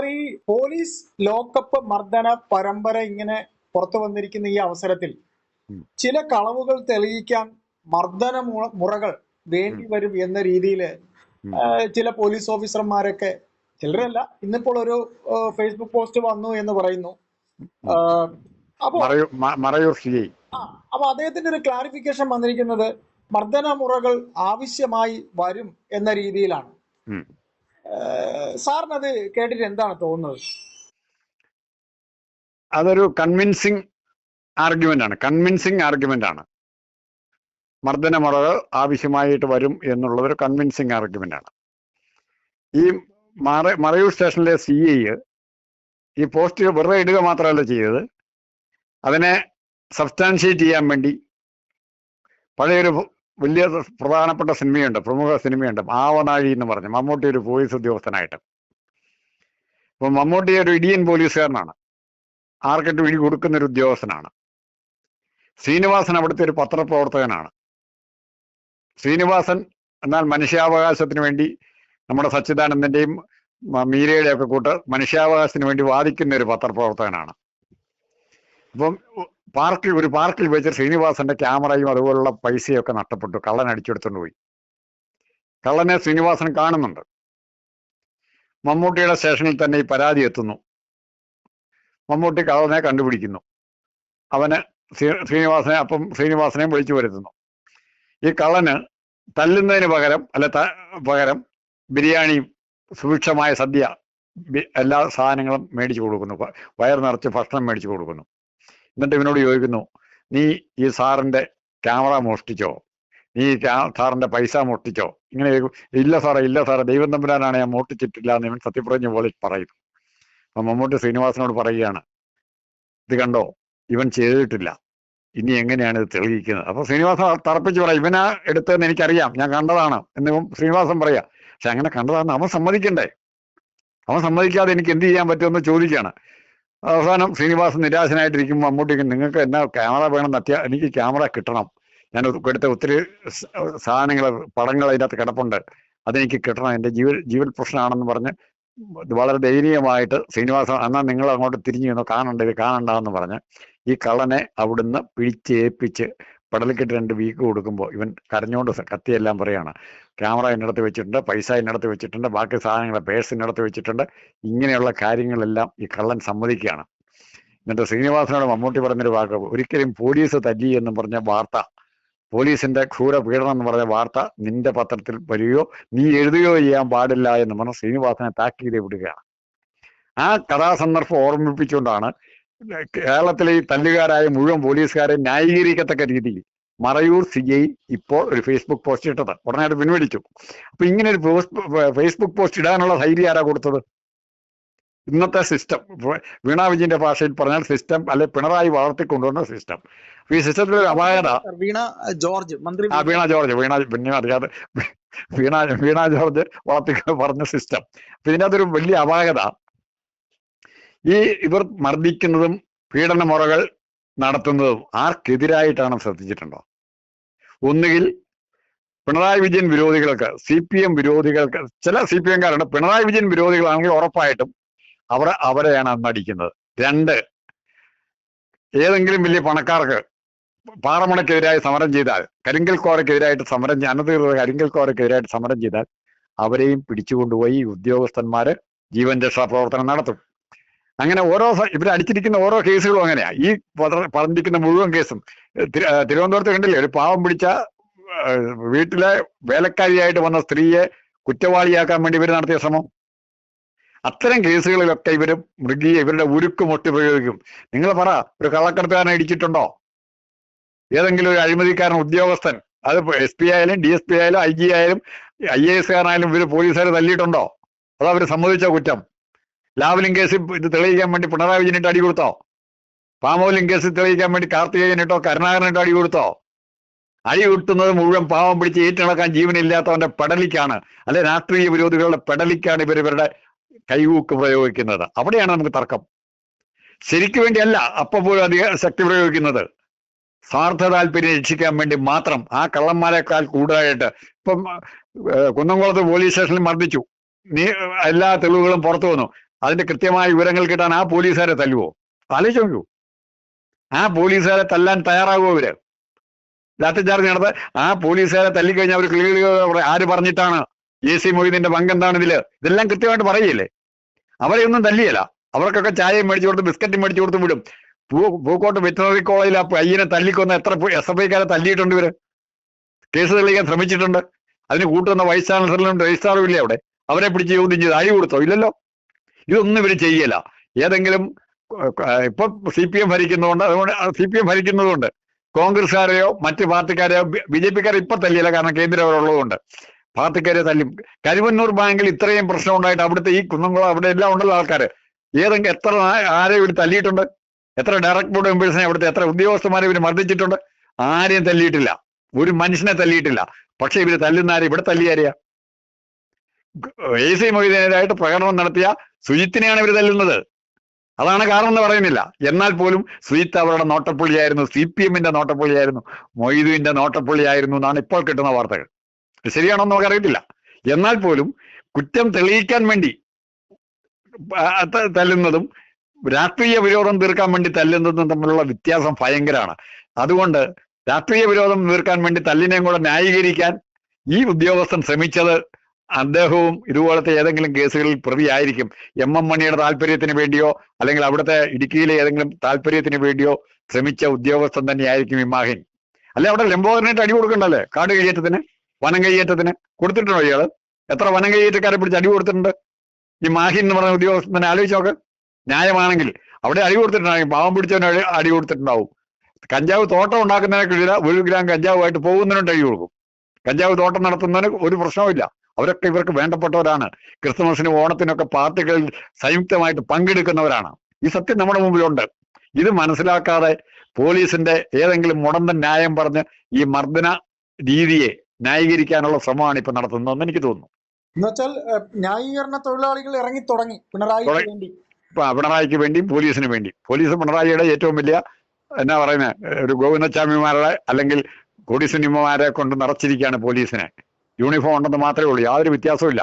Sir ഈ police lockup മർദ്ദന പരമ്പര ഇങ്ങനെ പുറത്തു വന്നിരിക്കുന്ന ഈ അവസരത്തിൽ ചില കളവുകൾ തെളിയിക്കാൻ മർദ്ദന മുറകൾ വേണ്ടി വരും എന്ന രീതിയിൽ ചില പോലീസ് ഓഫീസർമാരൊക്കെ ചിലരല്ല ഇന്നിപ്പോൾ ഒരു ഫേസ്ബുക്ക് പോസ്റ്റ് വന്നു എന്ന് പറയുന്നു. അപ്പൊ അദ്ദേഹത്തിന്റെ ഒരു ക്ലാരിഫിക്കേഷൻ വന്നിരിക്കുന്നത് മർദ്ദന മുറകൾ ആവശ്യമായി വരും എന്ന രീതിയിലാണ്. സാറിന് അത് കേട്ടിട്ട് എന്താണ് തോന്നുന്നത്? അതൊരു കൺവിൻസിങ് ആർഗ്യുമെന്റ് ആണ്. കൺവിൻസിങ് ആർഗ്യുമെന്റ് ആണ്. മർദ്ദന മുറകൾ ആവശ്യമായിട്ട് വരും എന്നുള്ളതൊരു കൺവിൻസിങ് ആർഗ്യുമെന്റ് ആണ്. ഈ മറ മറയൂർ സ്റ്റേഷനിലെ സി ഐ ഈ പോസ്റ്റ് വെറുതെ ഇടുക മാത്രമല്ല ചെയ്തത്. അതിനെ സബ്സ്റ്റാൻഷിയേറ്റ് ചെയ്യാൻ വേണ്ടി പഴയൊരു വലിയ പ്രധാനപ്പെട്ട സിനിമയുണ്ട്. പ്രമുഖ സിനിമയുണ്ട്. ആവനാഴി എന്ന് പറഞ്ഞു മമ്മൂട്ടി ഒരു പോലീസ് ഉദ്യോഗസ്ഥനായിട്ട്. അപ്പൊ മമ്മൂട്ടി ഒരു ഇടിയൻ പോലീസുകാരനാണ്. ആർക്കിട്ട് വിഴി കൊടുക്കുന്ന ഒരു ഉദ്യോഗസ്ഥനാണ്. ശ്രീനിവാസൻ അവിടുത്തെ ഒരു പത്രപ്രവർത്തകനാണ്. ശ്രീനിവാസൻ എന്നാൽ മനുഷ്യാവകാശത്തിന് വേണ്ടി നമ്മുടെ സച്ചിദാനന്ദന്റെയും മീരയുടെയും ഒക്കെ കൂട്ട് മനുഷ്യാവകാശത്തിന് വേണ്ടി വാദിക്കുന്ന ഒരു പത്രപ്രവർത്തകനാണ്. അപ്പം പാർക്കിൽ ഒരു പാർക്കിൽ വെച്ച് ശ്രീനിവാസന്റെ ക്യാമറയും അതുപോലുള്ള പൈസയൊക്കെ നഷ്ടപ്പെട്ടു. കള്ളൻ അടിച്ചെടുത്തുകൊണ്ട് പോയി. കള്ളനെ ശ്രീനിവാസൻ കാണുന്നുണ്ട്. മമ്മൂട്ടിയുടെ സ്റ്റേഷനിൽ തന്നെ ഈ പരാതി എത്തുന്നു. മമ്മൂട്ടി കള്ളനെ കണ്ടുപിടിക്കുന്നു. അവന് ശ്രീ- ശ്രീനിവാസനെ അപ്പം ശ്രീനിവാസനെയും വിളിച്ചു വരുത്തുന്നു. ഈ കള്ളന് തല്ലുന്നതിന് പകരം അല്ല പകരം ബിരിയാണിയും സുഭിക്ഷമായ സദ്യ എല്ലാ സാധനങ്ങളും മേടിച്ചു കൊടുക്കുന്നു. വയർ നിറച്ച് ഭക്ഷണം മേടിച്ചു കൊടുക്കുന്നു. എന്നിട്ട് ഇവനോട് ചോദിക്കുന്നു നീ ഈ സാറിന്റെ ക്യാമറ മോഷ്ടിച്ചോ? നീ സാറിന്റെ പൈസ മോഷ്ടിച്ചോ? ഇങ്ങനെ ഇല്ല സാറേ ഇല്ല സാറേ ദൈവം തമ്പുരാനാണ് ഞാൻ മോഷ്ടിച്ചിട്ടില്ല എന്ന് ഇവൻ സത്യപ്രതിജ്ഞ പോലെ പറയുന്നു. അപ്പൊ മമ്മൂട്ടി ശ്രീനിവാസനോട് പറയുകയാണ് ഇത് കണ്ടോ ഇവൻ ചെയ്തിട്ടില്ല. ഇനി എങ്ങനെയാണ് ഇത് തെളിയിക്കുന്നത്? അപ്പൊ ശ്രീനിവാസൻ തറപ്പിച്ച് പറയാം ഇവനാ എടുത്തതെന്ന് എനിക്കറിയാം ഞാൻ കണ്ടതാണ്. എന്ന് ശ്രീനിവാസൻ പറയാ പക്ഷെ അങ്ങനെ കണ്ടതാണെന്ന് അവൻ സമ്മതിക്കണ്ടേ? അവൻ സമ്മതിക്കാതെ എനിക്ക് എന്ത് ചെയ്യാൻ പറ്റുമെന്ന് ചോദിക്കുകയാണ്. അവസാനം ശ്രീനിവാസൻ നിരാശനായിട്ടിരിക്കുമ്പോൾ മമ്മൂട്ടിക്ക് നിങ്ങൾക്ക് എന്നാ ക്യാമറ വേണം അത്യാ എനിക്ക് ക്യാമറ കിട്ടണം. ഞാൻ എടുത്ത ഒത്തിരി സാധനങ്ങൾ പടങ്ങൾ അതിനകത്ത് കിടപ്പുണ്ട്. അതെനിക്ക് കിട്ടണം. എന്റെ ജീവൽ ജീവൽ പ്രശ്നമാണെന്ന് പറഞ്ഞ് വളരെ ദയനീയമായിട്ട് ശ്രീനിവാസൻ എന്നാൽ നിങ്ങൾ അങ്ങോട്ട് തിരിഞ്ഞു നിന്നോ കാണണ്ട ഇത് കാണണ്ട പറഞ്ഞ് ഈ കള്ളനെ അവിടുന്ന് പിടിച്ചേൽപ്പിച്ച് പടലിക്കെട്ട് രണ്ട് വീക്ക് കൊടുക്കുമ്പോൾ ഇവൻ കരഞ്ഞോണ്ട് കത്തിയെല്ലാം പറയാണ്. ക്യാമറ എന്നിടത്ത് വെച്ചിട്ടുണ്ട് പൈസ എന്നിടത്ത് വെച്ചിട്ടുണ്ട് ബാക്കി സാധനങ്ങൾ പേഴ്സ് എന്നിടത്ത് വെച്ചിട്ടുണ്ട്. ഇങ്ങനെയുള്ള കാര്യങ്ങളെല്ലാം ഈ കള്ളൻ സമ്മതിക്കുകയാണ്. എന്നിട്ട് ശ്രീനിവാസനോട് മമ്മൂട്ടി പറഞ്ഞൊരു വാക്ക് ഒരിക്കലും പോലീസ് തല്ലി എന്ന് പറഞ്ഞ വാർത്ത പോലീസിന്റെ ക്രൂര പീഡനം എന്ന് പറഞ്ഞ വാർത്ത നിന്റെ പത്രത്തിൽ വരികയോ നീ എഴുതുകയോ ചെയ്യാൻ പാടില്ല എന്ന് പറഞ്ഞ് ശ്രീനിവാസനെ താക്കീത് വിടുകയാണ്. ആ കഥാസന്ദർഭം ഓർമ്മിപ്പിച്ചുകൊണ്ടാണ് കേരളത്തിലെ ഈ തല്ലുകാരായ മുഴുവൻ പോലീസുകാരെ ന്യായീകരിക്കത്തക്ക രീതിയിൽ മറയൂർ സി ഐ ഇപ്പോൾ ഒരു ഫേസ്ബുക്ക് പോസ്റ്റ് ഇട്ടത്. ഉടനെ അത് പിൻവലിച്ചു. അപ്പൊ ഇങ്ങനെ ഒരു ഫേസ്ബുക്ക് പോസ്റ്റ് ഇടാനുള്ള ധൈര്യം ആരാ കൊടുത്തത്? ഇന്നത്തെ സിസ്റ്റം വീണാ വിജയന്റെ ഭാഷയിൽ പറഞ്ഞാൽ സിസ്റ്റം അല്ലെ പിണറായി വളർത്തിക്കൊണ്ടുവന്ന സിസ്റ്റം ഈ സിസ്റ്റത്തിൽ ഒരു അപാകത വീണ ജോർജ് മന്ത്രി ആ വീണ ജോർജ് വീണ പിന്നെ അറിയാതെ വീണ വീണ ജോർജ് വളർത്തി പറഞ്ഞ സിസ്റ്റം അപ്പൊ ഇതിനകത്തൊരു വലിയ അപാകത ഈ ഇവർ മർദ്ദിക്കുന്നതും പീഡനമുറകൾ നടത്തുന്നതും ആർക്കെതിരായിട്ടാണ് ശ്രദ്ധിച്ചിട്ടുണ്ടോ? ഒന്നുകിൽ പിണറായി വിജയൻ വിരോധികൾക്ക് സി പി എം വിരോധികൾക്ക് ചില സി പി എംകാരുണ്ട് പിണറായി വിജയൻ വിരോധികളാണെങ്കിൽ ഉറപ്പായിട്ടും അവർ അവരെയാണ് അന്നടിക്കുന്നത് രണ്ട് ഏതെങ്കിലും വലിയ പണക്കാർക്ക് പാറമണക്കെതിരായി സമരം ചെയ്താൽ കരിങ്കൽ കോരക്കെതിരായിട്ട് സമരം അനധികൃത കരിങ്കൽ കോരക്കെതിരായിട്ട് സമരം ചെയ്താൽ അവരെയും പിടിച്ചുകൊണ്ടുപോയി ഉദ്യോഗസ്ഥന്മാര് ജീവൻ രക്ഷാ പ്രവർത്തനം നടത്തും. അങ്ങനെ ഓരോ ഇവരടിച്ചിരിക്കുന്ന ഓരോ കേസുകളും അങ്ങനെയാ. ഈ പറഞ്ഞിരിക്കുന്ന മുഴുവൻ കേസും. തിരുവനന്തപുരത്ത് കണ്ടില്ലേ? ഒരു പാവം പിടിച്ച വീട്ടിലെ വേലക്കാരിയായിട്ട് വന്ന സ്ത്രീയെ കുറ്റവാളിയാക്കാൻ വേണ്ടി ഇവർ നടത്തിയ ശ്രമം. അത്തരം കേസുകളിലൊക്കെ ഇവർ മൃഗീയ ഇവരുടെ ഉരുക്ക് മൊട്ടി പ്രയോഗിക്കും നിങ്ങൾ പറ ഒരു കള്ളക്കടത്തുകാരനെ ഇടിച്ചിട്ടുണ്ടോ? ഏതെങ്കിലും ഒരു അഴിമതിക്കാരൻ ഉദ്യോഗസ്ഥൻ അത് എസ് പി ആയാലും ഡി എസ് പി ആയാലും ഐ ജി ആയാലും ഐ എ എസ് കാരനായാലും ഇവർ പോലീസുകാർ തല്ലിയിട്ടുണ്ടോ? അതോ അവർ സമ്മതിച്ച കുറ്റം. ലാവലിംഗ് കേസിൽ ഇത് തെളിയിക്കാൻ വേണ്ടി പിണറായി വിജയനിട്ട് അടി കൊടുത്തോ? പാമോലിംഗ് കേസിൽ തെളിയിക്കാൻ വേണ്ടി കാർത്തികേയനിട്ടോ കരുണാകരനിട്ടോ അടി കൊടുത്തോ? അടി കൊടുത്തുന്നത് മുഴുവൻ പാവം പിടിച്ച് ഏറ്റിളക്കാൻ ജീവനില്ലാത്തവന്റെ പെടലിക്കാണ്. അല്ലെ രാഷ്ട്രീയ വിരോധികളുടെ പെടലിക്കാണ് ഇവർ ഇവരുടെ കൈകൂക്ക് പ്രയോഗിക്കുന്നത്. അവിടെയാണ് നമുക്ക് തർക്കം. ശരിക്കു വേണ്ടിയല്ല അപ്പോഴും പോലും അധിക ശക്തി പ്രയോഗിക്കുന്നത്. സ്വാർത്ഥ താല്പര്യം രക്ഷിക്കാൻ വേണ്ടി മാത്രം. ആ കള്ളന്മാരെക്കാൾ കൂടുതലായിട്ട്. ഇപ്പം കുന്നംകുളത്ത് പോലീസ് സ്റ്റേഷനിൽ മർദ്ദിച്ചു. നീ എല്ലാ തെളിവുകളും പുറത്തു വന്നു. അതിന്റെ കൃത്യമായ വിവരങ്ങൾ കിട്ടാൻ ആ പോലീസുകാരെ തല്ലുവോ? ആലോചിച്ച് നോക്കൂ ആ പോലീസുകാരെ തല്ലാൻ തയ്യാറാകുമോ ഇവർ? ലാത്തി ചാർജ് നടത്ത് ആ പോലീസുകാരെ തല്ലിക്കഴിഞ്ഞാൽ അവർ ക്ലിയർ ആര് പറഞ്ഞിട്ടാണ് എ സി മൊയ്തീന്റെ പങ്ക് എന്താണ് ഇതിൽ? ഇതെല്ലാം കൃത്യമായിട്ട് പറയില്ലേ അവരെ ഒന്നും തല്ലിയല്ല. അവർക്കൊക്കെ ചായയും മേടിച്ചു കൊടുത്ത് ബിസ്ക്കറ്റും മേടിച്ചു കൊടുത്ത് വിടും. പൂ പൂക്കോട്ട് വെറ്റിനറി കോളേജിൽ ആ പയ്യനെ തല്ലിക്കൊന്ന എത്ര എസ് എഫ് ഐക്കാരെ തല്ലിയിട്ടുണ്ട് ഇവർ? കേസ് തെളിയിക്കാൻ ശ്രമിച്ചിട്ടുണ്ട്. അതിന് കൂട്ടുന്ന വൈസ് ചാൻസലറും രജിസ്ട്രാറും ഇല്ലേ അവിടെ? അവരെ പിടിച്ച് ചോദ്യം ചെയ്ത് അഴി കൊടുത്തോ? ഇല്ലല്ലോ. ഇതൊന്നും ഇവർ ചെയ്യല. ഏതെങ്കിലും ഇപ്പൊ സി പി എം ഭരിക്കുന്നതുകൊണ്ട് അതുകൊണ്ട് സി പി എം ഭരിക്കുന്നതുകൊണ്ട് കോൺഗ്രസ്സുകാരെയോ മറ്റ് പാർട്ടിക്കാരെയോ ബി ജെ പിക്കാരെ ഇപ്പൊ തല്ലിയില്ല കാരണം കേന്ദ്രം അവരുള്ളതുകൊണ്ട്. പാർട്ടിക്കാരെ തല്ലും. കരുവന്നൂർ ബാങ്കിൽ ഇത്രയും പ്രശ്നം ഉണ്ടായിട്ട് അവിടുത്തെ ഈ കുന്നംകുളം അവിടെ എല്ലാം ഉണ്ടല്ലോ ആൾക്കാര്. ഏതെങ്കിലും എത്ര ആരെയും ആരെ ഇവർ തല്ലിയിട്ടുണ്ട്? എത്ര ഡയറക്ട് ബോർഡ് മെമ്പേഴ്സിനെ അവിടുത്തെ എത്ര ഉദ്യോഗസ്ഥന്മാരെ ഇവർ മർദ്ദിച്ചിട്ടുണ്ട്? ആരെയും തല്ലിയിട്ടില്ല. ഒരു മനുഷ്യനെ തല്ലിയിട്ടില്ല. പക്ഷെ ഇവർ തല്ലുന്ന ആരെ? ഇവിടെ തല്ലിയാരെയാ എ സി മൊയ്തീനെതിരായിട്ട് പ്രകടനം നടത്തിയ സുജിത്തിനെയാണ് ഇവർ തല്ലുന്നത്. അതാണ് കാരണം എന്ന് പറയുന്നില്ല. എന്നാൽ പോലും സുജിത്ത് അവരുടെ നോട്ടപ്പുള്ളിയായിരുന്നു. സി പി എമ്മിന്റെ നോട്ടപ്പുള്ളിയായിരുന്നു. മൊയ്തുവിന്റെ നോട്ടപ്പുള്ളിയായിരുന്നു എന്നാണ് ഇപ്പോൾ കിട്ടുന്ന വാർത്തകൾ. ശരിയാണോ എന്ന് നമുക്കറിയത്തില്ല. എന്നാൽ പോലും കുറ്റം തെളിയിക്കാൻ വേണ്ടി തല്ലുന്നതും രാഷ്ട്രീയ വിരോധം തീർക്കാൻ വേണ്ടി തല്ലുന്നതും തമ്മിലുള്ള വ്യത്യാസം ഭയങ്കരമാണ്. അതുകൊണ്ട് രാഷ്ട്രീയ വിരോധം തീർക്കാൻ വേണ്ടി തല്ലിനെയും കൂടെ ന്യായീകരിക്കാൻ ഈ ഉദ്യോഗസ്ഥൻ ശ്രമിച്ചത് അദ്ദേഹവും ഇതുപോലത്തെ ഏതെങ്കിലും കേസുകളിൽ പ്രതിയായിരിക്കും. എം എം മണിയുടെ താല്പര്യത്തിന് വേണ്ടിയോ അല്ലെങ്കിൽ അവിടുത്തെ ഇടുക്കിയിലെ ഏതെങ്കിലും താല്പര്യത്തിന് വേണ്ടിയോ ശ്രമിച്ച ഉദ്യോഗസ്ഥൻ തന്നെയായിരിക്കും ഇമാഹിൻ മാഹിൻ അല്ലെ? അവിടെ ലംബോദരനായിട്ട് അടി കൊടുക്കണ്ടല്ലേ? കാട് കയ്യേറ്റത്തിന് വനം കയ്യേറ്റത്തിന് കൊടുത്തിട്ടുണ്ടോ ഇയാൾ? എത്ര വനം കയ്യേറ്റക്കാരെ പിടിച്ച് അടി കൊടുത്തിട്ടുണ്ട്? ഈ മാഹിൻ എന്ന് പറയുന്ന തന്നെ ആലോചിച്ച് നോക്ക്. ന്യായമാണെങ്കിൽ അവിടെ അടി കൊടുത്തിട്ടുണ്ടാകും പാവം പിടിച്ചവന് അടി- കൊടുത്തിട്ടുണ്ടാവും. കഞ്ചാവ് തോട്ടം ഉണ്ടാക്കുന്നതിനെ കിഴില ഒരു ഗ്രാം കഞ്ചാവുമായിട്ട് പോകുന്നതിനുണ്ട് അടി കൊടുക്കും. കഞ്ചാവ് തോട്ടം നടത്തുന്നതിന് ഒരു പ്രശ്നവുമില്ല. അവരൊക്കെ ഇവർക്ക് വേണ്ടപ്പെട്ടവരാണ്. ക്രിസ്മസിനും ഓണത്തിനൊക്കെ പാർട്ടികളിൽ സംയുക്തമായിട്ട് പങ്കെടുക്കുന്നവരാണ്. ഈ സത്യം നമ്മുടെ മുമ്പിലുണ്ട്. ഇത് മനസ്സിലാക്കാതെ പോലീസിന്റെ ഏതെങ്കിലും മുടന്ത ന്യായം പറഞ്ഞ് ഈ മർദ്ദന രീതിയെ ന്യായീകരിക്കാനുള്ള ശ്രമമാണ് ഇപ്പൊ നടത്തുന്നതെന്ന് എനിക്ക് തോന്നുന്നു. എന്നുവെച്ചാൽ ന്യായീകരണ തൊഴിലാളികൾ ഇറങ്ങി തുടങ്ങി. പിണറായിക്ക് തുടങ്ങി. വേണ്ടി. പിണറായിക്ക് വേണ്ടിയും പോലീസിന് വേണ്ടി പോലീസ് പിണറായിയുടെ ഏറ്റവും വലിയ എന്നാ പറയുന്നത് ഒരു ഗോവിന്ദസ്വാമിമാരുടെ അല്ലെങ്കിൽ കൊടിസുനിമമാരെ കൊണ്ട് നിറച്ചിരിക്കുകയാണ് പോലീസിനെ. യൂണിഫോം ഉണ്ടെന്ന് മാത്രമേ ഉള്ളൂ. യാതൊരു വ്യത്യാസവും ഇല്ല.